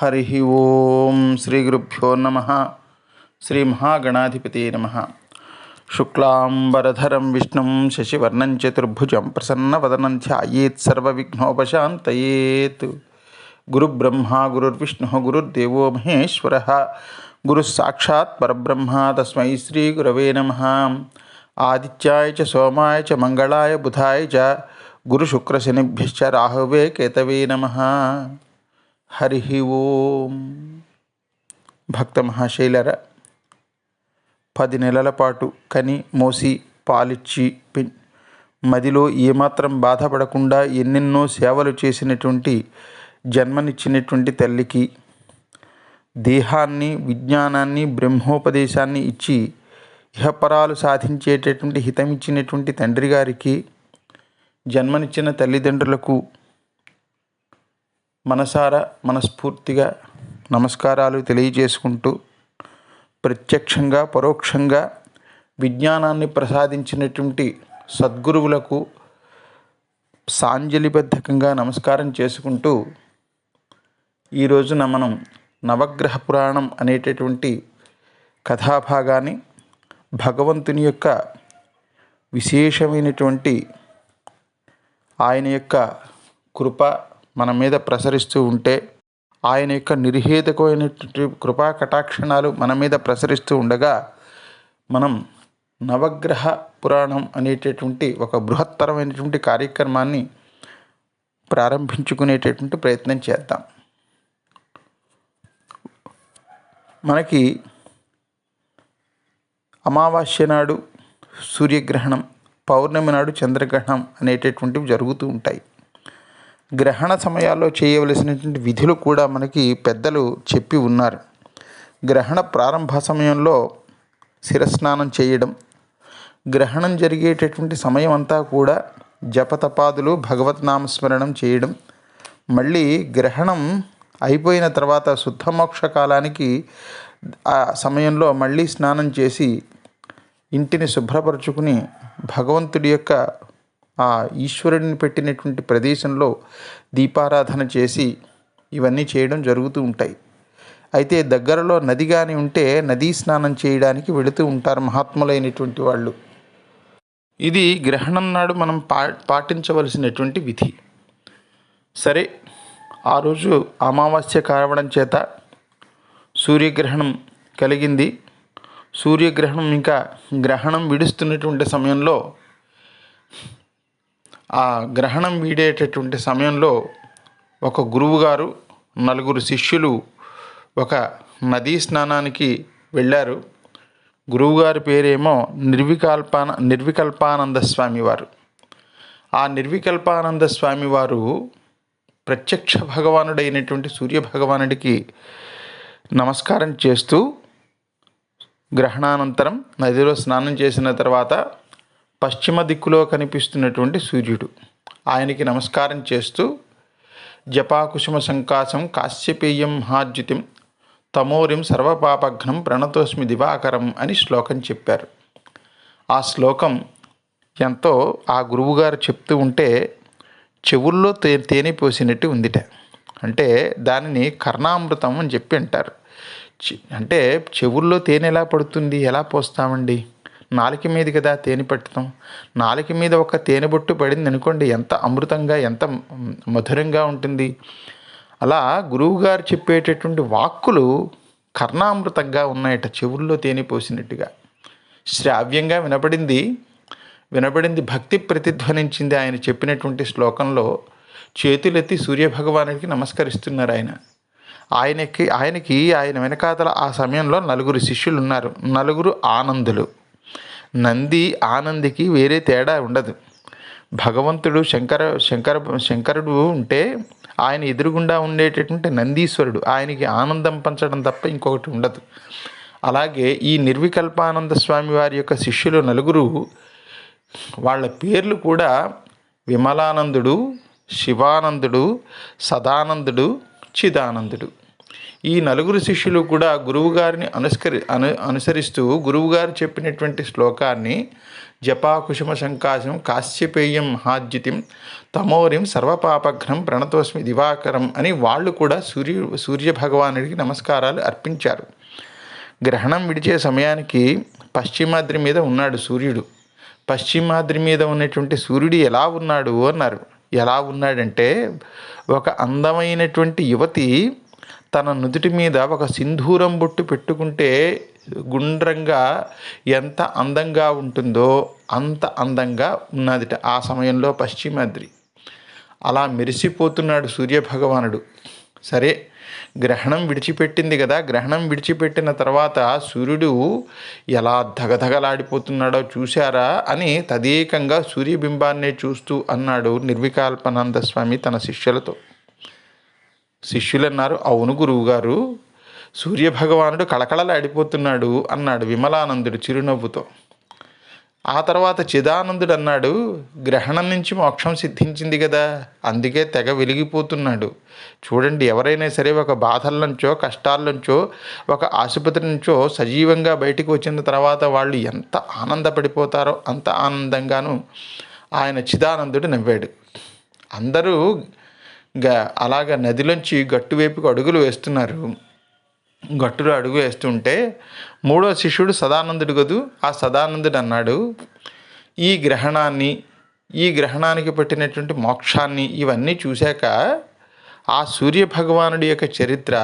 हरि ओं श्रीगुरुभ्यो नमः। श्रीमहागणाधिपते नम। शुक्लाम्बरधरं विष्णु शशिवर्णं चतुर्भुज प्रसन्नवदनं ध्यायेत् गुरुब्रह्मा, गुरुर्विष्णुः, गुरुर्देवो महेश्वरः। गुरुः साक्षात् परब्रह्मा, तस्मै श्रीगुरवे नमः। आदित्याय च, सोमाय च, मंगलाय, बुधाय च गुरुशुक्रशनिभ्य राहवे, केतवे नमः। హరి ఓం. భక్త మహాశైలర పది నెలల పాటు కని మోసి పాలిచ్చి మదిలో ఏమాత్రం బాధపడకుండా ఎన్నెన్నో సేవలు చేసినటువంటి జన్మనిచ్చినటువంటి తల్లికి దేహాన్ని విజ్ఞానాన్ని బ్రహ్మోపదేశాన్ని ఇచ్చి ఇహపరాలు సాధించేటటువంటి హితమిచ్చినటువంటి తండ్రి గారికి జన్మనిచ్చిన తల్లిదండ్రులకు మనసారా మనస్ఫూర్తిగా నమస్కారాలు తెలియజేసుకుంటూ ప్రత్యక్షంగా పరోక్షంగా విజ్ఞానాన్ని ప్రసాదించినటువంటి సద్గురువులకు సాంజలిబద్ధకంగా నమస్కారం చేసుకుంటూ ఈ రోజున మనం నవగ్రహ పురాణం అనేటటువంటి కథాభాగాన్ని భగవంతుని యొక్క విశేషమైనటువంటి ఆయన యొక్క కృప మన మీద ప్రసరిస్తూ ఉంటే ఆయన యొక్క నిర్హేతుకమైనటువంటి కృపా కటాక్షణాలు మన మీద ప్రసరిస్తూ ఉండగా మనం నవగ్రహ పురాణం అనేటటువంటి ఒక బృహత్తరమైనటువంటి కార్యక్రమాన్ని ప్రారంభించుకునేటటువంటి ప్రయత్నం చేద్దాం. మనకి అమావాస్య నాడు సూర్యగ్రహణం పౌర్ణమి నాడు చంద్రగ్రహణం అనేటటువంటివి జరుగుతూ ఉంటాయి. గ్రహణ సమయాల్లో చేయవలసినటువంటి విధులు కూడా మనకి పెద్దలు చెప్పి ఉన్నారు. గ్రహణ ప్రారంభ సమయంలో శిరస్నానం చేయడం గ్రహణం జరిగేటటువంటి సమయం అంతా కూడా జపతపాదులు భగవత్ నామస్మరణం చేయడం మళ్ళీ గ్రహణం అయిపోయిన తర్వాత శుద్ధమోక్ష కాలానికి ఆ సమయంలో మళ్ళీ స్నానం చేసి ఇంటిని శుభ్రపరచుకుని భగవంతుడి యొక్క ఆ ఈశ్వరుడిని పెట్టినటువంటి ప్రదేశంలో దీపారాధన చేసి ఇవన్నీ చేయడం జరుగుతూ ఉంటాయి. అయితే దగ్గరలో నది కానీ ఉంటే నదీ స్నానం చేయడానికి వెళుతూ ఉంటారు మహాత్ములైనటువంటి వాళ్ళు. ఇది గ్రహణం నాడు మనం పా పాటించవలసినటువంటి విధి. సరే ఆ రోజు అమావాస్య కావడం చేత సూర్యగ్రహణం కలిగింది. సూర్యగ్రహణం ఇంకా గ్రహణం విడుస్తున్నటువంటి సమయంలో ఆ గ్రహణం వీడేటటువంటి సమయంలో ఒక గురువుగారు నలుగురు శిష్యులు ఒక నదీ స్నానానికి వెళ్ళారు. గురువుగారి పేరేమో నిర్వికల్పాన నిర్వికల్పానంద స్వామివారు. ఆ నిర్వికల్పానంద స్వామివారు ప్రత్యక్ష భగవానుడైనటువంటి సూర్య భగవానుడికి నమస్కారం చేస్తూ గ్రహణానంతరం నదిలో స్నానం చేసిన తర్వాత పశ్చిమ దిక్కులో కనిపిస్తున్నటువంటి సూర్యుడు. ఆయనకి నమస్కారం చేస్తూ జపాకుసుమ సంకాసం కాశ్యపేయం మహాద్యుతిం తమోరిం సర్వపాపఘ్నం ప్రణతోస్మి దివాకరం అని శ్లోకం చెప్పారు. ఆ శ్లోకం ఎంతో ఆ గురువుగారు చెప్తూ ఉంటే చెవుల్లో తే తేనె పోసినట్టు ఉందిట. అంటే దానిని కర్ణామృతం అని చెప్పి అంటారు. అంటే చెవుల్లో తేనె ఎలా పడుతుంది? ఎలా పోస్తామండి? నాలుక మీద కదా తేనె పట్టడం? నాలుక మీద ఒక తేనె బొట్టు పడింది అనుకోండి ఎంత అమృతంగా ఎంత మధురంగా ఉంటుంది. అలా గురువుగారు చెప్పేటటువంటి వాక్కులు కర్ణామృతంగా ఉన్నాయట చెవుల్లో తేనె పోసినట్టుగా. శ్రావ్యంగా వినపడింది. వినబడింది భక్తి ప్రతిధ్వనించింది ఆయన చెప్పినటువంటి శ్లోకంలో. చేతులెత్తి సూర్యభగవానుడికి నమస్కరిస్తున్నారు ఆయన. ఆయనకి ఆయనకి ఆయన వెనకాతల ఆ సమయంలో నలుగురు శిష్యులు ఉన్నారు నలుగురు ఆనందులు. నంది ఆనందికి వేరే తేడా ఉండదు. భగవంతుడు శంకర శంకర శంకరుడు ఉంటే ఆయన ఎదురుగుండా ఉండేటటువంటి నందీశ్వరుడు ఆయనకి ఆనందం పంచడం తప్ప ఇంకొకటి ఉండదు. అలాగే ఈ నిర్వికల్పానంద స్వామి వారి యొక్క శిష్యులు నలుగురు వాళ్ళ పేర్లు కూడా విమలానందుడు శివానందుడు సదానందుడు చిదానందుడు. ఈ నలుగురు శిష్యులు కూడా గురువుగారిని అనుస్కరి అను అనుసరిస్తూ గురువుగారు చెప్పినటువంటి శ్లోకాన్ని జపాకుశమ సంకాశం కాశ్యపేయం మహాద్యుతిం తమోరిం సర్వపాపఘ్నం ప్రణతోస్మి దివాకరం అని వాళ్ళు కూడా సూర్యు సూర్య భగవానుడికి నమస్కారాలు అర్పించారు. గ్రహణం విడిచే సమయానికి పశ్చిమాద్రి మీద ఉన్నాడు సూర్యుడు. పశ్చిమాద్రి మీద ఉన్నటువంటి సూర్యుడు ఎలా ఉన్నాడు అన్నారు. ఎలా ఉన్నాడంటే ఒక అందమైనటువంటి యువతి తన నుదుటి మీద ఒక సింధూరం బొట్టు పెట్టుకుంటే గుండ్రంగా ఎంత అందంగా ఉంటుందో అంత అందంగా ఉన్నదిట ఆ సమయంలో పశ్చిమాద్రి. అలా మెరిసిపోతున్నాడు సూర్యభగవానుడు. సరే గ్రహణం విడిచిపెట్టింది కదా గ్రహణం విడిచిపెట్టిన తర్వాత సూర్యుడు ఎలా ధగధగలాడిపోతున్నాడో చూశారా అని తదేకంగా సూర్యబింబాన్నే చూస్తూ అన్నాడు నిర్వికల్పానంద స్వామి తన శిష్యులతో. శిష్యులు అన్నారు అవును గురువుగారు సూర్యభగవానుడు కళకళలాడిపోతున్నాడు అన్నాడు విమలానందుడు చిరునవ్వుతో. ఆ తర్వాత చిదానందుడు అన్నాడు గ్రహణం నుంచి మోక్షం సిద్ధించింది కదా అందుకే తెగ వెలిగిపోతున్నాడు. చూడండి ఎవరైనా సరే ఒక బాధల నుంచో కష్టాల నుంచో ఒక ఆసుపత్రి నుంచో సజీవంగా బయటికి వచ్చిన తర్వాత వాళ్ళు ఎంత ఆనందపడిపోతారో అంత ఆనందంగాను ఆయన చిదానందుడు నవ్వాడు. అందరూ గా అలాగ నదిలోంచి గట్టువైపుకు అడుగులు వేస్తున్నారు. గట్టులో అడుగు వేస్తుంటే మూడో శిష్యుడు సదానందుడు కదూ ఆ సదానందుడు అన్నాడు ఈ గ్రహణాన్ని ఈ గ్రహణానికి పట్టినటువంటి మోక్షాన్ని ఇవన్నీ చూశాక ఆ సూర్య భగవానుడి యొక్క చరిత్ర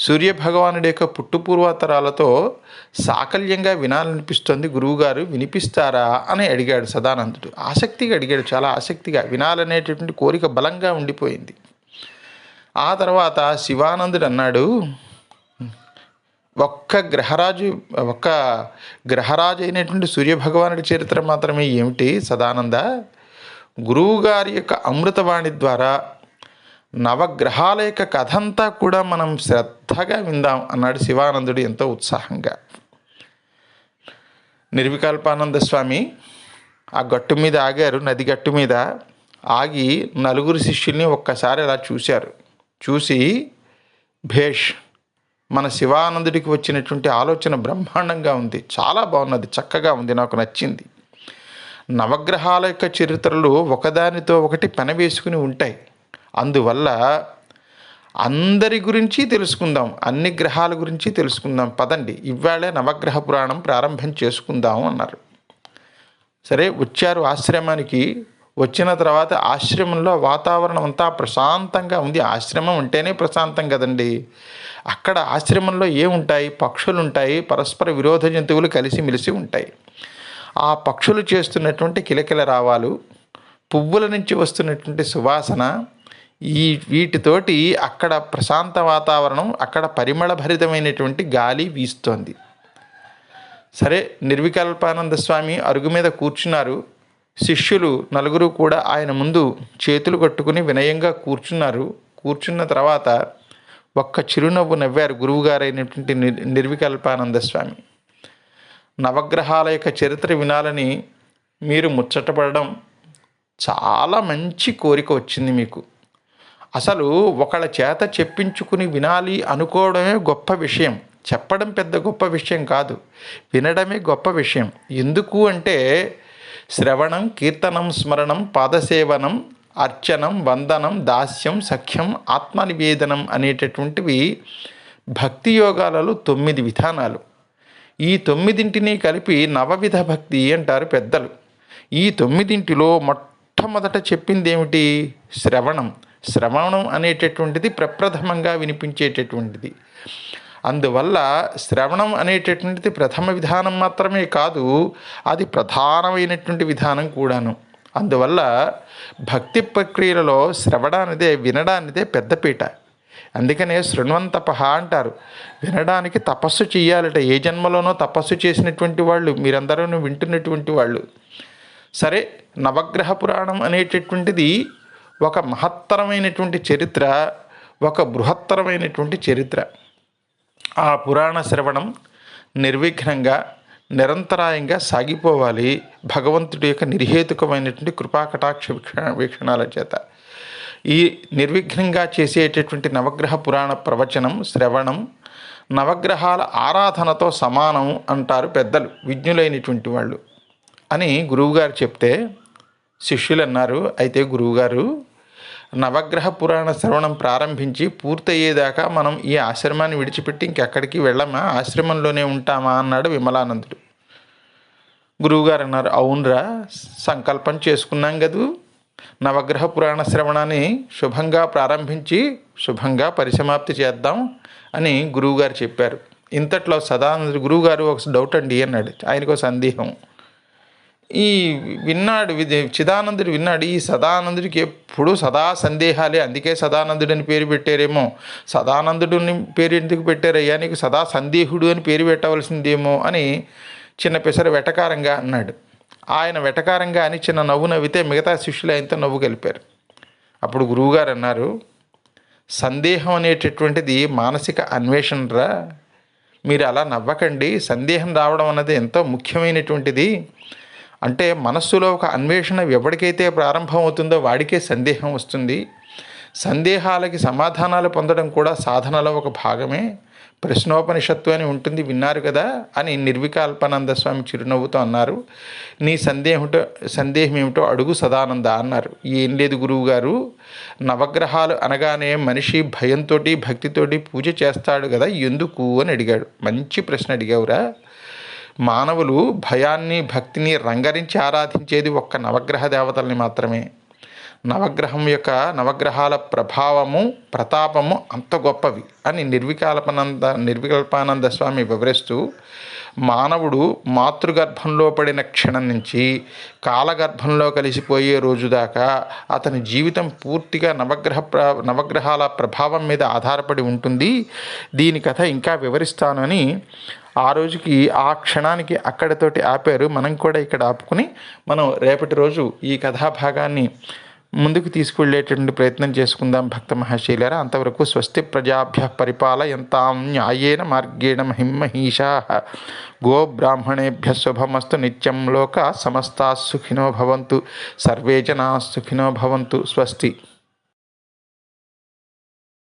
సూర్య భగవానుడి యొక్క పుట్టుపూర్వతరాలతో సాకల్యంగా వినాలనిపిస్తుంది. గురువుగారు వినిపిస్తారా అని అడిగాడు సదానందుడు. ఆసక్తిగా అడిగాడు. చాలా ఆసక్తిగా. వినాలనేటటువంటి కోరిక బలంగా ఉండిపోయింది. ఆ తర్వాత శివానందుడు అన్నాడు ఒక్క గ్రహరాజు ఒక్క గ్రహరాజు అయినటువంటి సూర్యభగవానుడి చరిత్ర మాత్రమే ఏమిటి సదానంద? గురువుగారి యొక్క అమృతవాణి ద్వారా నవగ్రహాల యొక్క కథ అంతా కూడా మనం శ్రద్ధగా విందాం అన్నాడు శివానందుడు ఎంతో ఉత్సాహంగా. నిర్వికల్పానంద స్వామి ఆ గట్టు మీద ఆగారు నది గట్టు మీద ఆగి నలుగురు శిష్యుల్ని ఒక్కసారి అలా చూశారు. చూసి భేష్ మన శివానందుడికి వచ్చినటువంటి ఆలోచన బ్రహ్మాండంగా ఉంది. చాలా బాగున్నది చక్కగా ఉంది నాకు నచ్చింది. నవగ్రహాల యొక్క చరిత్రలు ఒకదానితో ఒకటి పెనవేసుకుని ఉంటాయి. అందువల్ల అందరి గురించి తెలుసుకుందాం అన్ని గ్రహాల గురించి తెలుసుకుందాం. పదండి ఇవాళే నవగ్రహ పురాణం ప్రారంభం చేసుకుందాం అన్నారు. సరే వచ్చారు ఆశ్రమానికి వచ్చిన తర్వాత ఆశ్రమంలో వాతావరణం అంతా ప్రశాంతంగా ఉంది. ఆశ్రమం ఉంటేనే ప్రశాంతం కదండి. అక్కడ ఆశ్రమంలో ఏముంటాయి? పక్షులు ఉంటాయి పరస్పర విరోధ జంతువులు కలిసిమెలిసి ఉంటాయి. ఆ పక్షులు చేస్తున్నటువంటి కిలకిల రావాలు పువ్వుల నుంచి వస్తున్నటువంటి సువాసన ఈ వీటితోటి అక్కడ ప్రశాంత వాతావరణం అక్కడ పరిమళభరితమైనటువంటి గాలి వీస్తోంది. సరే నిర్వికల్పానంద స్వామి అరుగు మీద కూర్చున్నారు. శిష్యులు నలుగురు కూడా ఆయన ముందు చేతులు కట్టుకుని వినయంగా కూర్చున్నారు. కూర్చున్న తర్వాత ఒక్క చిరునవ్వు నవ్వారు గురువుగారైనటువంటి నిర్వికల్పానంద స్వామి. నవగ్రహాల యొక్క చరిత్ర వినాలని మీరు ముచ్చటపడడం చాలా మంచి కోరిక వచ్చింది మీకు. అసలు ఒకళ్ళ చేత చెప్పించుకుని వినాలి అనుకోవడమే గొప్ప విషయం. చెప్పడం పెద్ద గొప్ప విషయం కాదు. వినడమే గొప్ప విషయం. ఎందుకు అంటే శ్రవణం కీర్తనం స్మరణం పాదసేవనం అర్చనం వందనం దాస్యం సఖ్యం ఆత్మనివేదనం అనేటటువంటివి భక్తి యోగాలలో తొమ్మిది విధానాలు. ఈ తొమ్మిదింటిని కలిపి నవవిధ భక్తి అంటారు పెద్దలు. ఈ తొమ్మిదింటిలో మొట్టమొదట చెప్పింది ఏమిటి శ్రవణం. శ్రవణం అనేటటువంటిది ప్రప్రథమంగా వినిపించేటటువంటిది. అందువల్ల శ్రవణం అనేటటువంటిది ప్రథమ విధానం మాత్రమే కాదు అది ప్రధానమైనటువంటి విధానం కూడాను. అందువల్ల భక్తి ప్రక్రియలలో శ్రవడానిదే వినడానిదే పెద్దపీట అందుకనే శృణ్వంతపహ అంటారు. వినడానికి తపస్సు చేయాలట ఏ జన్మలోనో తపస్సు చేసినటువంటి వాళ్ళు మీరందరూ వింటున్నటువంటి వాళ్ళు. సరే నవగ్రహ పురాణం అనేటటువంటిది ఒక మహత్తరమైనటువంటి చరిత్ర ఒక బృహత్తరమైనటువంటి చరిత్ర. ఆ పురాణ శ్రవణం నిర్విఘ్నంగా నిరంతరాయంగా సాగిపోవాలి భగవంతుడి యొక్క నిర్హేతుకమైనటువంటి కృపాకటాక్ష వీక్షణ వీక్షణాల చేత. ఈ నిర్విఘ్నంగా చేసేటటువంటి నవగ్రహ పురాణ ప్రవచనం శ్రవణం నవగ్రహాల ఆరాధనతో సమానం అంటారు పెద్దలు విజ్ఞులైనటువంటి వాళ్ళు. అని గురువుగారు చెప్తే శిష్యులు అన్నారు అయితే గురువుగారు నవగ్రహ పురాణ శ్రవణం ప్రారంభించి పూర్తయ్యేదాకా మనం ఈ ఆశ్రమాన్ని విడిచిపెట్టి ఇంకెక్కడికి వెళ్ళమా? ఆశ్రమంలోనే ఉంటామా? అన్నాడు విమలానందుడు. గురువుగారు అన్నారు అవునరా సంకల్పం చేసుకున్నాం కదూ. నవగ్రహ పురాణ శ్రవణాన్ని శుభంగా ప్రారంభించి శుభంగా పరిసమాప్తి చేద్దాం అని గురువుగారు చెప్పారు. ఇంతట్లో సదానంద గురువుగారు ఒక డౌట్ అండి అన్నాడు. ఆయనకు ఒక సందేహం. ఈ విన్నాడు చిదానందుడు విన్నాడు ఈ సదానందుడికి ఎప్పుడు సదా సందేహాలే అందుకే సదానందుడు అని పేరు పెట్టారేమో. సదానందుడిని పేరు ఎందుకు పెట్టారయ్యా? నీకు సదా సందేహుడు అని పేరు పెట్టవలసిందేమో అని చిన్న పిసర వెటకారంగా అన్నాడు. ఆయన వెటకారంగా అని చిన్న నవ్వు నవ్వితే మిగతా శిష్యులు ఆయనతో నవ్వు కలిపారు. అప్పుడు గురువుగారు అన్నారు సందేహం అనేటటువంటిది మానసిక అన్వేషణరా? మీరు అలా నవ్వకండి. సందేహం రావడం అన్నది ఎంతో ముఖ్యమైనటువంటిది. అంటే మనస్సులో ఒక అన్వేషణ ఎవరికైతే ప్రారంభం అవుతుందో వాడికే సందేహం వస్తుంది. సందేహాలకి సమాధానాలు పొందడం కూడా సాధనలో ఒక భాగమే. ప్రశ్నోపనిషత్తు అని ఉంటుంది విన్నారు కదా అని నిర్వికల్పానంద స్వామి చిరునవ్వుతో అన్నారు. నీ సందేహంటో సందేహం ఏమిటో అడుగు సదానంద అన్నారు. ఏం లేదు గురువు గారు నవగ్రహాలు అనగానే మనిషి భయంతో భక్తితోటి పూజ చేస్తాడు కదా ఎందుకు అని అడిగాడు. మంచి ప్రశ్న అడిగావురా. మానవులు భయాన్ని భక్తిని రంగరించి ఆరాధించేది ఒక్క నవగ్రహ దేవతల్ని మాత్రమే. నవగ్రహం యొక్క నవగ్రహాల ప్రభావము ప్రతాపము అంత గొప్పవి అని నిర్వికల్పనంద నిర్వికల్పానంద స్వామి వివరిస్తూ మానవుడు మాతృగర్భంలో పడిన క్షణం నుంచి కాలగర్భంలో కలిసిపోయే రోజు దాకా అతని జీవితం పూర్తిగా నవగ్రహ ప్ర నవగ్రహాల ప్రభావం మీద ఆధారపడి ఉంటుంది. దీని కథ ఇంకా వివరిస్తానని ఆ రోజుకి ఆ క్షణానికి అక్కడతోటి ఆపారు. మనం కూడా ఇక్కడ ఆపుకుని మనం రేపటి రోజు ఈ కథాభాగాన్ని ముందుకు తీసుకువెళ్ళేటువంటి ప్రయత్నం చేసుకుందాం భక్త మహాశైలారా. అంతవరకు స్వస్తి ప్రజాభ్య పరిపాలయంతాం న్యాయేన మార్గేణ మహిమహీషా. గోబ్రాహ్మణేభ్య శుభమస్తు. నిత్యం లోక సమస్తా సుఖినో భవంతు. సర్వే జనా సుఖినో భవంతు. స్వస్తి.